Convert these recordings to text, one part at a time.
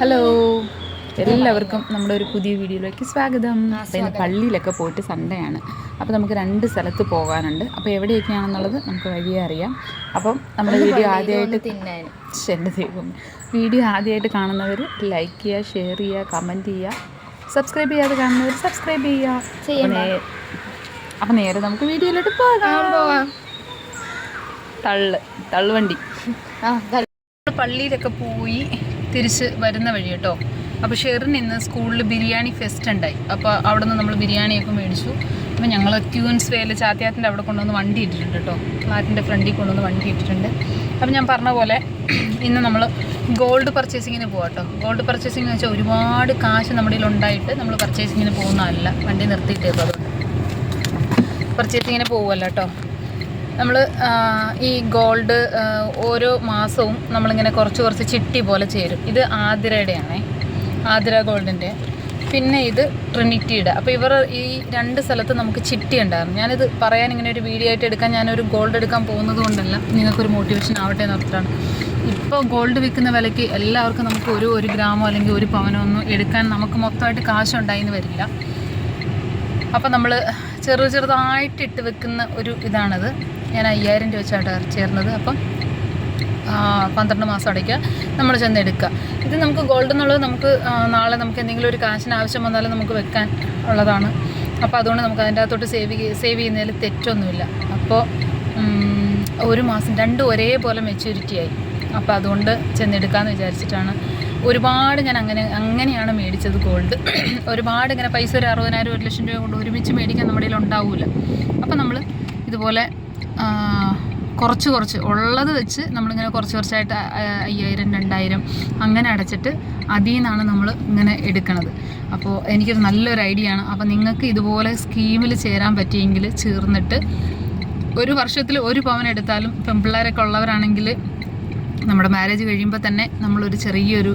Hello എല്ലാവർക്കും നമ്മുടെ ഒരു പുതിയ വീഡിയോയിലേക്ക് സ്വാഗതം. അപ്പോൾ ഇന്ന് പള്ളിയിലൊക്കെ പോയിട്ട് സൺഡേ ആണ്. അപ്പോൾ നമുക്ക് രണ്ട് സ്ഥലത്ത് പോകാനുണ്ട്. അപ്പോൾ എവിടെയൊക്കെയാണെന്നുള്ളത് നമുക്ക് വഴിയേ അറിയാം. അപ്പം നമ്മുടെ വീഡിയോ ആദ്യമായിട്ട് തിന്നാൻ. എന്റെ ദൈവം. വീഡിയോ ആദ്യമായിട്ട് കാണുന്നവർ ലൈക്ക് ചെയ്യുക ഷെയർ ചെയ്യുക കമന്റ് ചെയ്യുക. സബ്സ്ക്രൈബ് ചെയ്യാതെ കാണുന്നവർ സബ്സ്ക്രൈബ് ചെയ്യുക. അപ്പം നേരെ നമുക്ക് വീഡിയോയിലോട്ട് പോകാം. തള്ള്. തള്ളുവണ്ടി. ആ പള്ളിയിലൊക്കെ പോയി തിരിച്ച് വരുന്ന വഴി കേട്ടോ. അപ്പോൾ ഷെറിന് ഇന്ന് സ്കൂളിൽ ബിരിയാണി ഫെസ്റ്റ് ഉണ്ടായി. അപ്പോൾ അവിടെ നിന്ന് നമ്മൾ ബിരിയാണിയൊക്കെ മേടിച്ചു. അപ്പോൾ ഞങ്ങൾ ക്യൂൻസ് വേൽ ചാത്തിയാത്തിന്റെ അവിടെ കൊണ്ടുവന്ന് വണ്ടി ഇട്ടിട്ടുണ്ട് കേട്ടോ. ഫ്ലാറ്റിന്റെ ഫ്രണ്ടിൽ കൊണ്ടുവന്ന് വണ്ടി ഇട്ടിട്ടുണ്ട്. അപ്പം ഞാൻ പറഞ്ഞ പോലെ ഇന്ന് നമ്മൾ ഗോൾഡ് പർച്ചേസിങ്ങിന് പോകാം കേട്ടോ. ഗോൾഡ് പർച്ചേസിംഗ് എന്ന് വെച്ചാൽ ഒരുപാട് കാശ് നമ്മുടെ കയ്യിൽ ഉണ്ടായിട്ട് നമ്മൾ പർച്ചേസിങ്ങിന് പോകുന്നതല്ല. വണ്ടി നിർത്തിയിട്ടേക്കും അതുകൊണ്ട്. പർച്ചേസിങ്ങിന് പോകുമല്ലോ കേട്ടോ. നമ്മൾ ഈ ഗോൾഡ് ഓരോ മാസവും നമ്മളിങ്ങനെ കുറച്ച് കുറച്ച് ചിട്ടി പോലെ ചേരും. ഇത് ആതിരയുടെയാണേ. ആതിര ഗോൾഡിന്റെ പിന്നെ ഇത് ട്രിനിറ്റിയുടെ. അപ്പോൾ ഇവർ ഈ രണ്ട് സ്ഥലത്ത് നമുക്ക് ചിട്ടി ഉണ്ടായിരുന്നു. ഞാനിത് പറയാൻ ഇങ്ങനെ ഒരു വീഡിയോ ആയിട്ട് എടുക്കാൻ ഞാനൊരു ഗോൾഡ് എടുക്കാൻ പോകുന്നത് കൊണ്ടല്ല. നിങ്ങൾക്കൊരു മോട്ടിവേഷൻ ആവട്ടെ എന്ന് ഓർത്തിട്ടാണ്. ഇപ്പോൾ ഗോൾഡ് വിൽക്കുന്ന വിലയ്ക്ക് എല്ലാവർക്കും നമുക്ക് ഒരു ഒരു ഗ്രാമോ അല്ലെങ്കിൽ ഒരു പവനോ ഒന്നും എടുക്കാൻ നമുക്ക് മൊത്തമായിട്ട് കാശുണ്ടായിന്ന് വരില്ല. അപ്പോൾ നമ്മൾ ചെറു ചെറുതായിട്ട് ഇട്ട് വെക്കുന്ന ഒരു ഇതാണിത്. ഞാൻ അയ്യായിരം രൂപ വെച്ചാണ് ചേർന്നത്. അപ്പം പന്ത്രണ്ട് മാസം അടയ്ക്കുക. നമ്മൾ ചെന്ന് എടുക്കുക. ഇത് നമുക്ക് ഗോൾഡ് എന്നുള്ളത് നമുക്ക് നാളെ നമുക്ക് എന്തെങ്കിലും ഒരു കാശിന് ആവശ്യം വന്നാലും നമുക്ക് വെക്കാൻ ഉള്ളതാണ്. അപ്പോൾ അതുകൊണ്ട് നമുക്ക് അതിന്റെ അകത്തോട്ട് സേവ് സേവ് ചെയ്യുന്നതിൽ തെറ്റൊന്നുമില്ല. അപ്പോൾ ഒരു മാസം രണ്ടും ഒരേപോലെ മെച്യൂരിറ്റി ആയി. അപ്പോൾ അതുകൊണ്ട് ചെന്നെടുക്കാമെന്ന് വിചാരിച്ചിട്ടാണ്. ഒരുപാട് ഞാൻ അങ്ങനെ അങ്ങനെയാണ് മേടിച്ചത് ഗോൾഡ് ഒരുപാട് ഇങ്ങനെ പൈസ ഒരു അറുപതിനായിരം ഒരു ലക്ഷം രൂപ കൊണ്ട് ഒരുമിച്ച് മേടിക്കാൻ നമ്മുടെ കയ്യിൽ ഉണ്ടാവില്ല അപ്പോൾ നമ്മൾ ഇതുപോലെ കുറച്ച് കുറച്ച് ഉള്ളത് വെച്ച് നമ്മളിങ്ങനെ കുറച്ച് കുറച്ചായിട്ട് അയ്യായിരം രണ്ടായിരം അങ്ങനെ അടച്ചിട്ട് അതിൽ നിന്നാണ് നമ്മൾ ഇങ്ങനെ എടുക്കണത്. അപ്പോൾ എനിക്കൊരു നല്ലൊരു ഐഡിയ ആണ്. അപ്പോൾ നിങ്ങൾക്ക് ഇതുപോലെ സ്കീമിൽ ചേരാൻ പറ്റിയെങ്കിൽ ചേർന്നിട്ട് ഒരു വർഷത്തിൽ ഒരു പവൻ എടുത്താലും പെൺപിള്ളേരൊക്കെ ഉള്ളവരാണെങ്കിൽ നമ്മുടെ മാരേജ് കഴിയുമ്പോൾ തന്നെ നമ്മളൊരു ചെറിയൊരു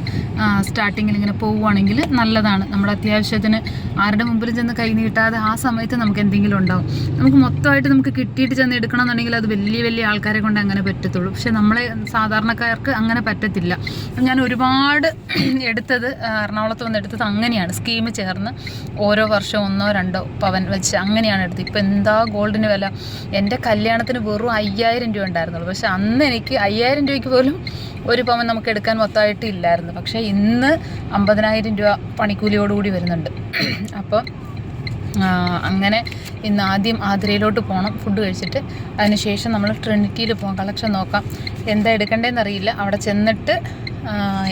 സ്റ്റാർട്ടിങ്ങിൽ ഇങ്ങനെ പോവുകയാണെങ്കിൽ നല്ലതാണ്. നമ്മുടെ അത്യാവശ്യത്തിന് ആരുടെ മുമ്പിലും ചെന്ന് കൈ നീട്ടാതെ ആ സമയത്ത് നമുക്ക് എന്തെങ്കിലും ഉണ്ടാവും. നമുക്ക് മൊത്തമായിട്ട് നമുക്ക് കിട്ടിയിട്ട് ചെന്ന് എടുക്കണമെന്നുണ്ടെങ്കിൽ അത് വലിയ വലിയ ആൾക്കാരെ കൊണ്ട് അങ്ങനെ പറ്റത്തുള്ളൂ. പക്ഷെ നമ്മളെ സാധാരണക്കാർക്ക് അങ്ങനെ പറ്റത്തില്ല. ഞാൻ ഒരുപാട് എടുത്തത് എറണാകുളത്ത് വന്ന് എടുത്തത് അങ്ങനെയാണ്. സ്കീം ചേർന്ന് ഓരോ വർഷം ഒന്നോ രണ്ടോ പവൻ വെച്ച് അങ്ങനെയാണ് എടുത്തത്. ഇപ്പം എന്താ ഗോൾഡിന് വില? എന്റെ കല്യാണത്തിന് വെറും അയ്യായിരം രൂപ ഉണ്ടായിരുന്നുള്ളൂ. പക്ഷെ അന്ന് എനിക്ക് അയ്യായിരം രൂപയ്ക്ക് പോലും ഒരു പവൻ നമുക്ക് എടുക്കാൻ മൊത്തമായിട്ട് ഇല്ലായിരുന്നു. പക്ഷേ ഇന്ന് അമ്പതിനായിരം രൂപ പണിക്കൂലിയോടുകൂടി വരുന്നുണ്ട്. അപ്പോൾ അങ്ങനെ ഇന്ന് ആദ്യം ആതിരയിലോട്ട് പോകണം ഫുഡ് കഴിച്ചിട്ട്. അതിനുശേഷം നമ്മൾ ട്രിനിറ്റിയിൽ പോകാം കളക്ഷൻ നോക്കാം. എന്താ എടുക്കേണ്ടതെന്നറിയില്ല അവിടെ ചെന്നിട്ട്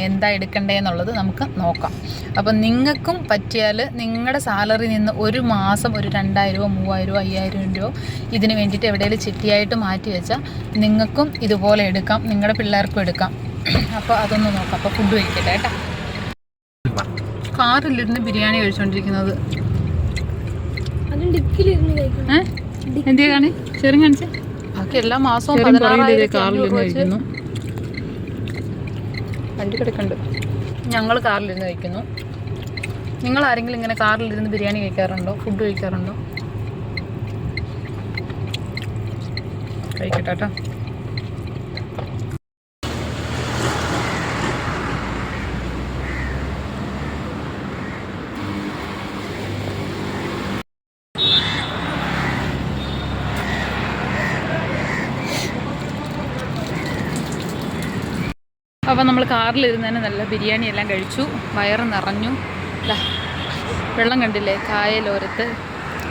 എന്താ എടുക്കണ്ടേന്നുള്ളത് നമുക്ക് നോക്കാം. അപ്പം നിങ്ങൾക്കും പറ്റിയാൽ നിങ്ങളുടെ സാലറി നിന്ന് ഒരു മാസം ഒരു രണ്ടായിരം രൂപ മൂവായിരം രൂപ അയ്യായിരം രൂപ ഇതിന് വേണ്ടിയിട്ട് എവിടെയെങ്കിലും ചിട്ടിയായിട്ട് മാറ്റി വെച്ചാൽ നിങ്ങൾക്കും ഇതുപോലെ എടുക്കാം. നിങ്ങളുടെ പിള്ളേർക്കും എടുക്കാം. അപ്പോൾ അതൊന്ന് നോക്കാം. അപ്പോൾ ഫുഡ് കഴിക്കട്ടെ കേട്ടോ. കാറിലിരുന്ന് ബിരിയാണി കഴിച്ചുകൊണ്ടിരിക്കുന്നത് എന്തിയാണ് ഡിക്കിലിരുന്ന് കഴിക്കണം. ഏഹ് എന്തിയാ കാണി? ചെറും കാണിച്ച് ബാക്കി എല്ലാ മാസവും പതിനാറായിരത്തി വണ്ടി കിടക്കുന്നുണ്ട് ഞങ്ങൾ കാറിലിരുന്ന് കഴിക്കുന്നു. നിങ്ങൾ ആരെങ്കിലും ഇങ്ങനെ കാറിലിരുന്ന് ബിരിയാണി കഴിക്കാറുണ്ടോ? ഫുഡ് കഴിക്കാറുണ്ടോ? കഴിക്കട്ടെ കേട്ടോ. അപ്പോൾ നമ്മൾ കാറിലിരുന്ന് തന്നെ നല്ല ബിരിയാണി എല്ലാം കഴിച്ചു. വയറ് നിറഞ്ഞു. വെള്ളം കണ്ടില്ലേ? കായലോരത്ത്.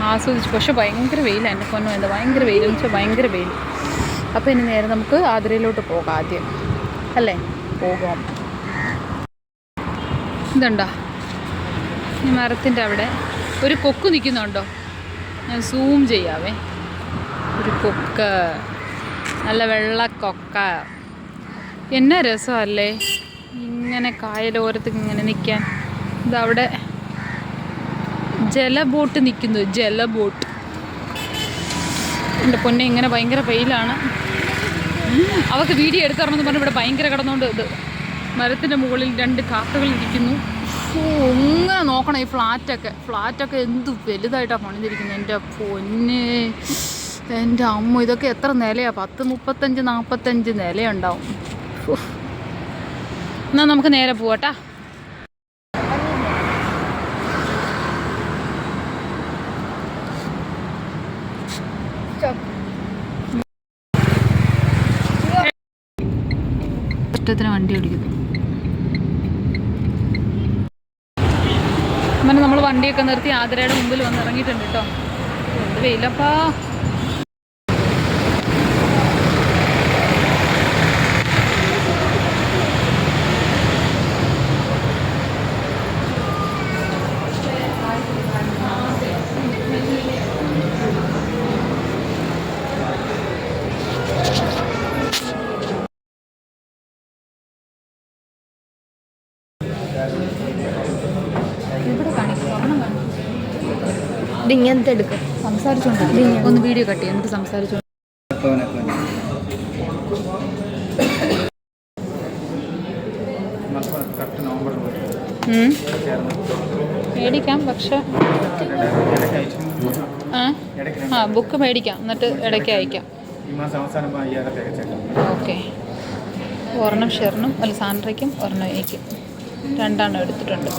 ആസ്വദിച്ചു. പക്ഷെ ഭയങ്കര വെയിലാണ് എന്റെ പൊന്നു എന്താ ഭയങ്കര വെയിൽ എന്ന് വെച്ചാൽ ഭയങ്കര വെയിൽ അപ്പോൾ ഇനി നേരെ നമുക്ക് ആതിരയിലോട്ട് പോകാം ആദ്യം. അല്ലേ? പോകാം. ഇതുണ്ടോ? ഈ മരത്തിന്റെ അവിടെ. ഒരു കൊക്ക് നിൽക്കുന്നുണ്ടോ? ഞാൻ സൂം ചെയ്യാവേ. ഒരു കൊക്ക്. നല്ല വെള്ളക്കൊക്ക എന്നാ രസമല്ലേ? ഇങ്ങനെ കായലോരത്ത് ഇങ്ങനെ നിൽക്കാൻ ഇതവിടെ ജലബോട്ട് നിൽക്കുന്നു ജലബോട്ട്. എന്റെ പൊന്നെ ഇങ്ങനെ ഭയങ്കര വെയിലാണ്. അവൾക്ക് വീഡിയോ എടുത്തറണമെന്ന് പറഞ്ഞു ഇവിടെ ഭയങ്കര കിടന്നുകൊണ്ട് ഇത് മരത്തിന്റെ മുകളിൽ രണ്ട് കാക്കകൾ ഇരിക്കുന്നു. ഇങ്ങനെ നോക്കണം ഈ ഫ്ലാറ്റൊക്കെ. ഫ്ലാറ്റൊക്കെ എന്ത് വലുതായിട്ടാണ് പണിതിരിക്കുന്നത് എന്റെ പൊന്ന്. എന്റെ അമ്മ ഇതൊക്കെ എത്ര നിലയാണ് പത്ത് മുപ്പത്തഞ്ച് നാൽപ്പത്തഞ്ച് നിലയുണ്ടാവും. എന്നാൽ നമുക്ക് നേരെ പോവാട്ടാ ഇഷ്ടത്തിന് വണ്ടി ഓടിക്കുന്നു. അങ്ങനെ നമ്മൾ വണ്ടിയൊക്കെ നിർത്തി ആതിരയുടെ മുമ്പിൽ വന്നിറങ്ങിയിട്ടുണ്ട് കേട്ടോ എന്ത് വെയിലപ്പാ. ഇങ്ങനത്തെ എടുക്കും സംസാരിച്ചോണ്ട് ഒന്ന് വീഡിയോ കട്ട് ചെയ്യാം എന്നിട്ട് സംസാരിച്ചോണ്ട്. മേടിക്കാം പക്ഷെ ആ? ബുക്ക് മേടിക്കാം എന്നിട്ട് ഇടയ്ക്ക് അയക്കാം. ഓക്കെ. ഒരെണ്ണം ഷെറിനും അല്ല സാൻഡ്രയ്ക്കും ഒരെണ്ണം എനിക്കും. രണ്ടെണ്ണം എടുത്തിട്ടുണ്ട്.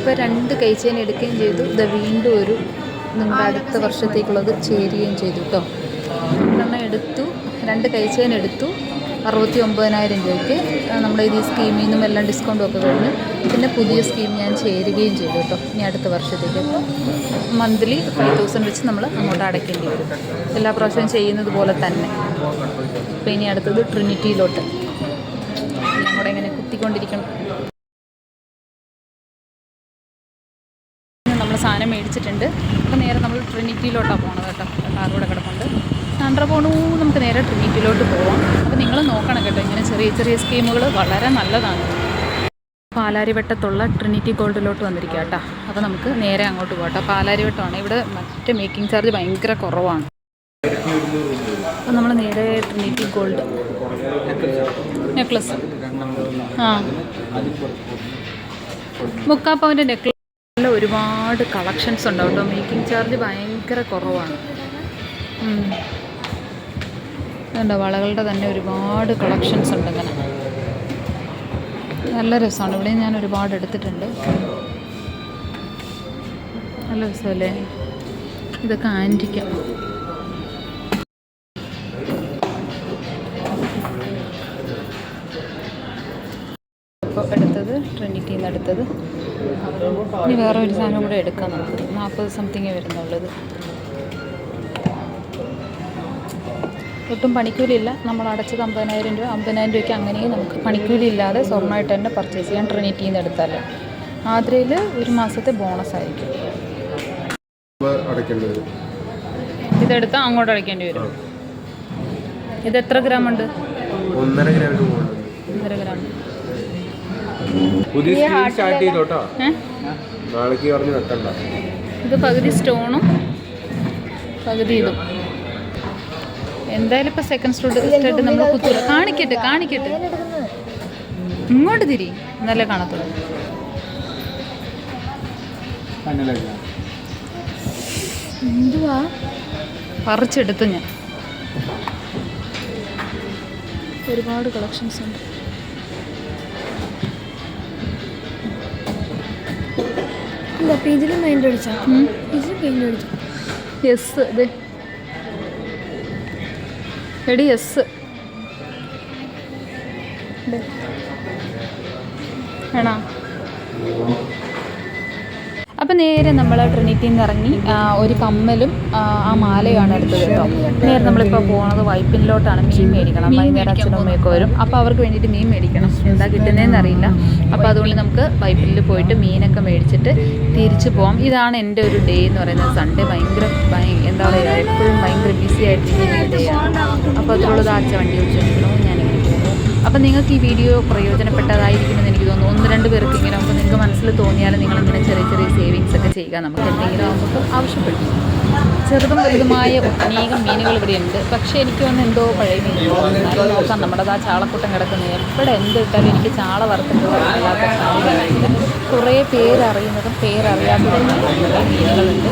ഇപ്പോൾ രണ്ട് കൈച്ചേന എടുക്കുകയും ചെയ്തു. ഇത് വീണ്ടും ഒരു നിങ്ങളുടെ അടുത്ത വർഷത്തേക്കുള്ളത് ചേരുകയും ചെയ്തു കേട്ടോ. രണ്ടെണ്ണം എടുത്തു. രണ്ട് കൈച്ചേന എടുത്തു. അറുപത്തി ഒമ്പതിനായിരം രൂപയ്ക്ക് നമ്മുടെ ഇത് ഈ സ്കീമിൽ നിന്നും എല്ലാം ഡിസ്കൗണ്ടും ഒക്കെ കഴിഞ്ഞു. പിന്നെ പുതിയ സ്കീം ഞാൻ ചേരുകയും ചെയ്തു കേട്ടോ. ഇനി അടുത്ത വർഷത്തേക്ക്. മന്ത്ലി ഫൈവ് തൗസൻഡ് വെച്ച് നമ്മൾ അങ്ങോട്ട് അടയ്ക്കേണ്ടി വരും. എല്ലാ പ്രാവശ്യവും ചെയ്യുന്നത് പോലെ തന്നെ. അപ്പോൾ ഇനി അടുത്തത് ട്രിനിറ്റിയിലോട്ട് നമ്മുടെ ഇങ്ങനെ കുത്തിക്കൊണ്ടിരിക്കണം? സാധനം മേടിച്ചിട്ടുണ്ട്. അപ്പോൾ നേരെ നമ്മൾ ട്രിനിറ്റിയിലോട്ടാണ് പോകണത് കേട്ടോ. കാറൂടെ കിടപ്പുണ്ട്. സാൻഡ്ര പോണു നമുക്ക് നേരെ ട്രിനിറ്റിയിലോട്ട് പോവാം. അപ്പോൾ നിങ്ങൾ നോക്കണം കേട്ടോ ഇങ്ങനെ ചെറിയ ചെറിയ സ്കീമുകൾ വളരെ നല്ലതാണ്. പാലാരിവട്ടത്തുള്ള ട്രിനിറ്റി ഗോൾഡിലോട്ട് വന്നിരിക്കുക കേട്ടോ. അപ്പോൾ നമുക്ക് നേരെ അങ്ങോട്ട് പോകാം കേട്ടോ. പാലാരിവട്ടമാണ്. ഇവിടെ മറ്റേ മേക്കിംഗ് ചാർജ് ഭയങ്കര കുറവാണ്. അപ്പോൾ നമ്മൾ നേരെ ട്രിനിറ്റി ഗോൾഡ് നെക്ലസ്. ആ. മുക്കാപ്പവന്റെ നെക്ലസ് ഒരുപാട് കളക്ഷൻസ് ഉണ്ട് കേട്ടോ. മേക്കിംഗ് ചാർജ് ഭയങ്കര കുറവാണ്. ഇതുണ്ട്? വളകളുടെ തന്നെ ഒരുപാട് കളക്ഷൻസ് ഉണ്ട് ഇങ്ങനെ. നല്ല രസമാണ്. ഇവിടെ ഞാൻ ഒരുപാട് എടുത്തിട്ടുണ്ട്. നല്ല രസമല്ലേ? ഇതൊക്കെ ആന്റിക്കാം. ഇപ്പോൾ എടുത്തത് ട്രിനിറ്റിയിൽ എടുത്തത്. ഇനി വേറെ ഒരു സാധനം കൂടെ എടുക്കാം നമുക്ക്. നാൽപ്പത് സംതിങ്ങേ വരുന്നുള്ളത്. ഒട്ടും പണിക്കൂലിയില്ല. നമ്മൾ അടച്ചത് അമ്പതിനായിരം രൂപ അമ്പതിനായിരം രൂപയ്ക്ക് അങ്ങനെയും നമുക്ക് പണിക്കൂലി ഇല്ലാതെ സ്വർണമായിട്ട് തന്നെ പർച്ചേസ് ചെയ്യാൻ ട്രിനിറ്റിയിൽ നിന്ന് എടുത്താൽ ആതിരയിൽ ഒരു മാസത്തെ ബോണസ് ആയിരിക്കും. ഇതെടുത്ത് ഇതെടുത്താൽ അങ്ങോട്ട് അടയ്ക്കേണ്ടി വരും. ഇത് എത്ര ഗ്രാം ഉണ്ട്? ഒന്നര ഗ്രാം ഒന്നര ഗ്രാം. പുതിയ സ്റ്റാർട്ട് ചെയ്തോട്ടോ? നാളേക്ക് പറഞ്ഞ് വെക്കണ്ട. ഇത് പകുതി സ്റ്റോണും പകുതി ഇതും. എന്തായാലും ഇപ്പൊ സെക്കൻഡ് സ്റ്റഡ് നമ്മൾ കുത്തൂല കാണിക്കട്ടെ കാണിക്കട്ടെ. ഇങ്ങോട്ട് തിരി. നല്ല കാണത്തുള്ളൂ. എന്തുവാ? പറിച്ചെടുത്ത് ഞാൻ. ഒരുപാട് കളക്ഷൻസ് ഉണ്ട്. ഇതിലും പെയിന്റ് അടിച്ചാ? പെയിന്റ് അടിച്ചു? യെസ് ഇത്. എടി യെസ് വേണോ? അപ്പം നേരെ നമ്മൾ ട്രിനിറ്റിയിൽ നിന്ന് ഇറങ്ങി ഒരു കമ്മലും ആ, മാലയാണ് എടുത്തത് കേട്ടോ. നേരെ നമ്മളിപ്പോൾ പോകുന്നത് വൈപ്പിനിലോട്ടാണ് മീൻ മേടിക്കണം. വൈകുന്നേരം അച്ഛനും അമ്മയൊക്കെ വരും. അപ്പോൾ അവർക്ക് വേണ്ടിയിട്ട് മീൻ മേടിക്കണം. എന്താ കിട്ടുന്നതെന്ന് അറിയില്ല. അപ്പോൾ അതുകൊണ്ട് നമുക്ക് വൈപ്പിനിൽ പോയിട്ട് മീനൊക്കെ മേടിച്ചിട്ട് തിരിച്ചു പോകാം ഇതാണ് എന്റെ ഒരു ഡേ എന്ന് പറയുന്നത്. സൺഡേ ഭയങ്കര ഭയ- എന്താ പറയുക എപ്പോഴും ഭയങ്കര ബിസി ആയിട്ടിരിക്കുന്ന ഡേ ആണ്. അപ്പോൾ അതിലുള്ളത് ആച്ച വണ്ടി വിളിച്ചിരിക്കണോ അപ്പോൾ നിങ്ങൾക്ക് ഈ വീഡിയോ പ്രയോജനപ്പെട്ടതായിരിക്കുമെന്ന് എനിക്ക് തോന്നുന്നു. ഒന്ന് രണ്ട് പേർക്ക് ഇങ്ങനെ ആകുമ്പോൾ നിങ്ങൾക്ക് മനസ്സിൽ തോന്നിയാൽ നിങ്ങളിങ്ങനെ ചെറിയ ചെറിയ സേവിങ്സ് ഒക്കെ ചെയ്യുക. നമുക്ക് എന്തെങ്കിലും ആകുമ്പോൾ ആവശ്യപ്പെടും. ചെറുതും വലുതുമായ അനേകം മീനുകൾ ഇവിടെ ഉണ്ട്. പക്ഷേ എനിക്ക് വന്ന് എന്തോ പഴയ മീനുകൾ നോക്കാം. നമ്മുടെ ആ ചാളക്കൂട്ടം കിടക്കുന്നത് എവിടെ എന്ത് ഇട്ടാലും എനിക്ക് ചാള അല്ലാത്ത കുറേ പേരറിയുന്നതും പേരറിയാത്തതുമായ കുറേ മീനുകളുണ്ട്.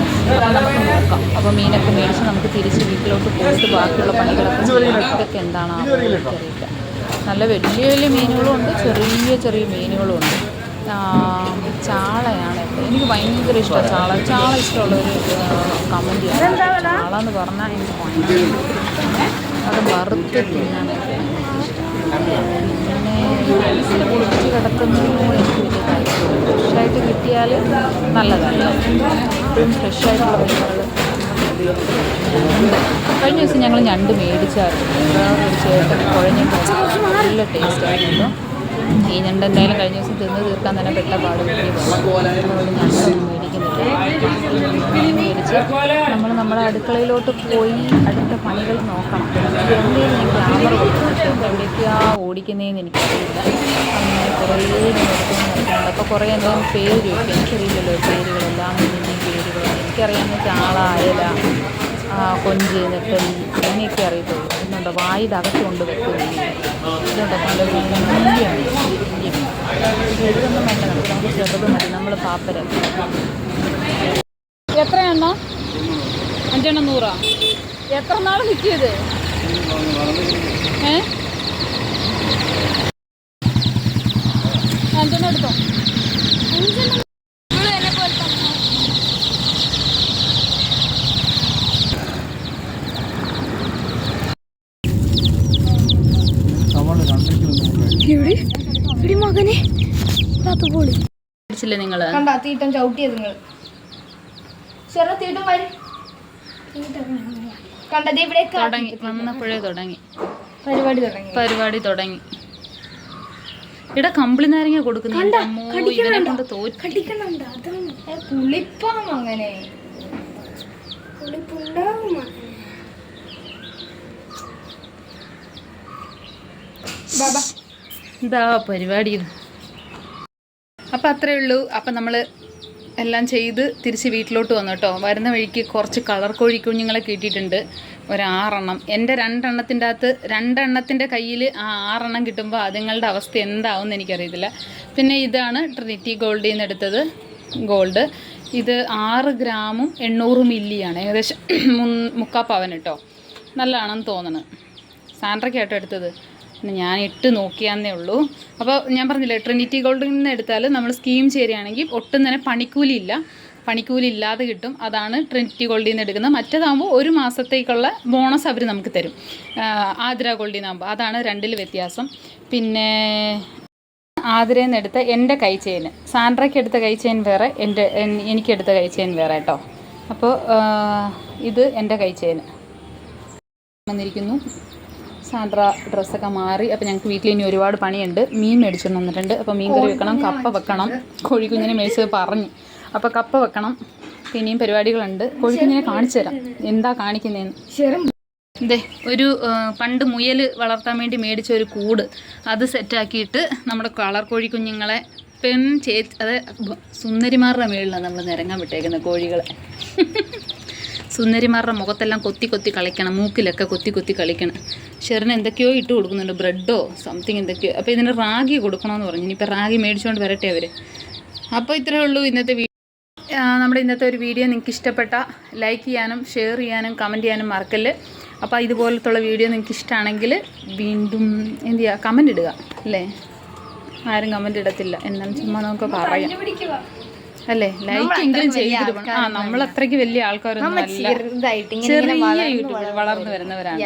നോക്കാം. അപ്പോൾ മീനൊക്കെ മേടിച്ച് നമുക്ക് തിരിച്ച് വീട്ടിലോട്ട് പോയിട്ട് ബാക്കിയുള്ള പണികളൊക്കെ ഇതൊക്കെ എന്താണോ എനിക്കറിയില്ല നല്ല വലിയ വലിയ മീനുകളും ഉണ്ട് ചെറിയ ചെറിയ മീനുകളും ഉണ്ട് ചാളയാണ്. എനിക്ക് ഭയങ്കര ഇഷ്ടമാണ് ചാള. ചാള ഇഷ്ടമുള്ളൊരു കമന്റ് ചെയ്യാം. ചാള എന്ന് പറഞ്ഞാൽ എനിക്ക് ഭയങ്കര അത് വറുത്ത് തിന്നാനൊക്കെ പിന്നെ കുളിച്ച് കിടക്കുന്നതും എനിക്ക് വലിയ താല്പര്യം ഫ്രഷായിട്ട് കിട്ടിയാൽ നല്ലതല്ല ഫ്രഷായിട്ടുള്ള മീനുകൾ കഴിഞ്ഞ ദിവസം ഞങ്ങൾ ഞണ്ട് മേടിച്ചായിരുന്നു. വേറൊരു ചേട്ടൻ കുഴഞ്ഞിട്ട് നല്ല ടേസ്റ്റ് ആയിരുന്നു. ഈ ഞണ്ട് എന്തായാലും കഴിഞ്ഞ ദിവസം തിന്ന് തീർക്കാൻ തന്നെ പെട്ട പാട് നമ്മൾ നമ്മുടെ അടുക്കളയിലോട്ട് പോയി അടുത്ത പണികൾ നോക്കണം. എന്തെങ്കിലും ഓടിക്കുന്നതെന്ന് എനിക്കറിയില്ല. കുറേ അപ്പോൾ കുറേ എന്തെങ്കിലും പേര് ചോദിക്കും എനിക്കറിയില്ലല്ലോ പേരുകളെല്ലാം പേരുകളെല്ലാം. പേരുകളും എനിക്കറിയാവുന്ന ചാള അയല കൊഞ്ച് നെട്ടൽ അങ്ങനെയൊക്കെ അറിയത്തുള്ളൂ. ഇതുണ്ടോ? വായുടെ അകത്തുകൊണ്ട് വെക്കുന്നു ഇതുണ്ടോ? നല്ല വലിയാണ് ചെറുതൊന്നും വേണ്ട നമുക്ക് നമുക്ക് ചെറുത് മതി. നമ്മൾ പാപ്പര. എത്രയാണോ അഞ്ചെണ്ണം നൂറാ? എത്ര നാൾ നിൽക്കിയത് ഏ അഞ്ചെണ്ണം എടുത്തോ ഇവിടെ ഇവിടെ മകനെ ഇതാത്ത പൊളി പിടിച്ചില്ലേ നിങ്ങൾ കണ്ട തീട്ടം ചവിട്ടിയത് നിങ്ങൾ. ചെറു തീട്ടം വരും. കണ്ടത് ഇവിടെ തുടങ്ങി വന്നപ്പോഴേ തുടങ്ങി. പരിപാടി തുടങ്ങി. പരിപാടി തുടങ്ങി. ഇവിടെ കമ്പിളി നാരങ്ങ കൊടുക്കുന്നുണ്ട് ഇവനെ കൊണ്ട് തോറ്റ്. അങ്ങനെ? ഇതാ പരിപാടി. ഇത് അപ്പം അത്രയേ ഉള്ളൂ. അപ്പം നമ്മൾ എല്ലാം ചെയ്ത് തിരിച്ച് വീട്ടിലോട്ട് വന്നു കേട്ടോ. വരുന്ന വഴിക്ക് കുറച്ച് കളർ കോഴി കുഞ്ഞുങ്ങളെ കിട്ടിയിട്ടുണ്ട്. ഒരാറെണ്ണം. എന്റെ രണ്ടെണ്ണത്തിന്റെ അകത്ത് രണ്ടെണ്ണത്തിന്റെ കയ്യിൽ ആ ആറെണ്ണം കിട്ടുമ്പോൾ അതുങ്ങളുടെ അവസ്ഥ എന്താവും എനിക്കറിയത്തില്ല. പിന്നെ ഇതാണ് ട്രിനിറ്റി ഗോൾഡിൽ നിന്ന് എടുത്തത് ഗോൾഡ് ഇത് ആറ് ഗ്രാമും എണ്ണൂറ് മില്ലിയാണ്. ഏകദേശം മുക്കാ പവൻ കേട്ടോ. നല്ലതാണെന്ന് തോന്നുന്നു സാൻഡ്രയ്ക്കാട്ടോ എടുത്തത്. പിന്നെ ഞാൻ ഇട്ട് നോക്കിയാന്നേ ഉള്ളൂ. അപ്പോൾ ഞാൻ പറഞ്ഞില്ലേ ട്രിനിറ്റി ഗോൾഡിൽ നിന്ന് എടുത്താൽ നമ്മൾ സ്കീം ചേരുകയാണെങ്കിൽ ഒട്ടും തന്നെ പണിക്കൂലി ഇല്ല പണിക്കൂലി ഇല്ലാതെ കിട്ടും. അതാണ് ട്രിനിറ്റി ഗോൾഡിൽ നിന്ന് എടുക്കുന്നത്. മറ്റേതാകുമ്പോൾ ഒരു മാസത്തേക്കുള്ള ബോണസ് അവർ നമുക്ക് തരും. ആതിര ഗോൾഡിൽ നിന്നാകുമ്പോൾ അതാണ് രണ്ടിൽ വ്യത്യാസം. പിന്നെ ആതിരയിൽ നിന്ന് എടുത്ത എന്റെ കൈ ചെയിൻ. സാൻഡ്രയ്ക്ക് എടുത്ത കൈ ചെയിൻ വേറെ എന്റെ എനിക്ക് എനിക്കെടുത്ത കൈ ചെയിൻ വേറെ കേട്ടോ. അപ്പോൾ ഇത് എന്റെ കൈ ചെയിൻ വന്നിരിക്കുന്നു. സാൻഡ്ര ഡ്രസ്സൊക്കെ മാറി. അപ്പോൾ ഞങ്ങൾക്ക് വീട്ടിൽ ഇനി ഒരുപാട് പണിയുണ്ട്. മീൻ മേടിച്ചുകൊണ്ട് വന്നിട്ടുണ്ട്. അപ്പോൾ മീൻ കറി വെക്കണം കപ്പ വെക്കണം. കോഴിക്കുഞ്ഞിനെ മേടിച്ചത് പറഞ്ഞു. അപ്പോൾ കപ്പ വെക്കണം. പിന്നെയും പരിപാടികളുണ്ട്. കോഴിക്കുഞ്ഞിനെ കാണിച്ചു തരാം. എന്താ കാണിക്കുന്നതെന്ന് അതെ ഇതേ ഒരു പണ്ട് മുയൽ വളർത്താൻ വേണ്ടി മേടിച്ച ഒരു കൂട്. അത് സെറ്റാക്കിയിട്ട് നമ്മുടെ കളർ കോഴിക്കുഞ്ഞുങ്ങളെ പെൺ ചേ അത് സുന്ദരിമാരുടെ മേളിലാണ് നമ്മൾ നിരങ്ങാൻ വിട്ടേക്കുന്നത് കോഴികളെ. സുന്ദരിമാരുടെ മുഖത്തെല്ലാം കൊത്തി കൊത്തി കളിക്കണം മൂക്കിലൊക്കെ കൊത്തി കൊത്തി കളിക്കണം. ഷെറിന് എന്തൊക്കെയോ ഇട്ട് കൊടുക്കുന്നുണ്ട് ബ്രെഡോ സംതിങ് എന്തൊക്കെയോ. അപ്പോൾ ഇതിന് റാഗി കൊടുക്കണമെന്ന് പറഞ്ഞു. ഇനിയിപ്പോൾ റാഗി മേടിച്ചുകൊണ്ട് വരട്ടെ അവർ അപ്പോൾ ഇത്രയേ ഉള്ളൂ ഇന്നത്തെ വീഡിയോ നമ്മുടെ ഇന്നത്തെ ഒരു വീഡിയോ. നിങ്ങൾക്ക് ഇഷ്ടപ്പെട്ട ലൈക്ക് ചെയ്യാനും ഷെയർ ചെയ്യാനും കമന്റ് ചെയ്യാനും മറക്കല്ല്. അപ്പോൾ ഇതുപോലത്തുള്ള വീഡിയോ നിങ്ങൾക്ക് ഇഷ്ടമാണെങ്കിൽ വീണ്ടും എന്ത് ചെയ്യുക കമന്റ് ഇടുക അല്ലേ? ആരും കമന്റ് ഇടത്തില്ല. എന്നാലും ചുമ്മാ നമുക്ക് പറയാം. അല്ലേ? ലൈക്ക് എങ്കിലും ചെയ്തിട്ട് പോണം. ആ നമ്മൾ അത്രയ്ക്ക് വലിയ ആൾക്കാരൊന്നും ചെറിയ യൂട്യൂബിൽ വളർന്നു വരുന്നവരാണ്.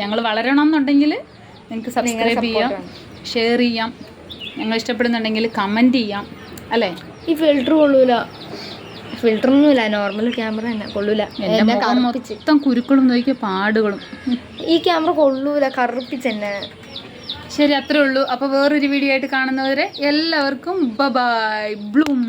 ഞങ്ങൾ വളരണം എന്നുണ്ടെങ്കിൽ നിങ്ങൾക്ക് സബ്സ്ക്രൈബ് ചെയ്യാം ഷെയർ ചെയ്യാം. ഞങ്ങൾ ഇഷ്ടപ്പെടുന്നുണ്ടെങ്കിൽ കമന്റ് ചെയ്യാം. അല്ലേ? ഈ ഫിൽറ്റർ കൊള്ളൂല. ഫിൽറ്ററൊന്നുമില്ല നോർമൽ ക്യാമറ തന്നെ കൊള്ളൂല. മൊത്തം കുരുക്കളും നോക്കിയ പാടുകളും. ഈ ക്യാമറ കൊള്ളൂല. കറുപ്പിച്ചെന്നെ ശരി അത്രേ ഉള്ളൂ. അപ്പോൾ വേറൊരു വീഡിയോ ആയിട്ട് കാണുന്നവരെ എല്ലാവർക്കും ബബായ് ബ്ലൂം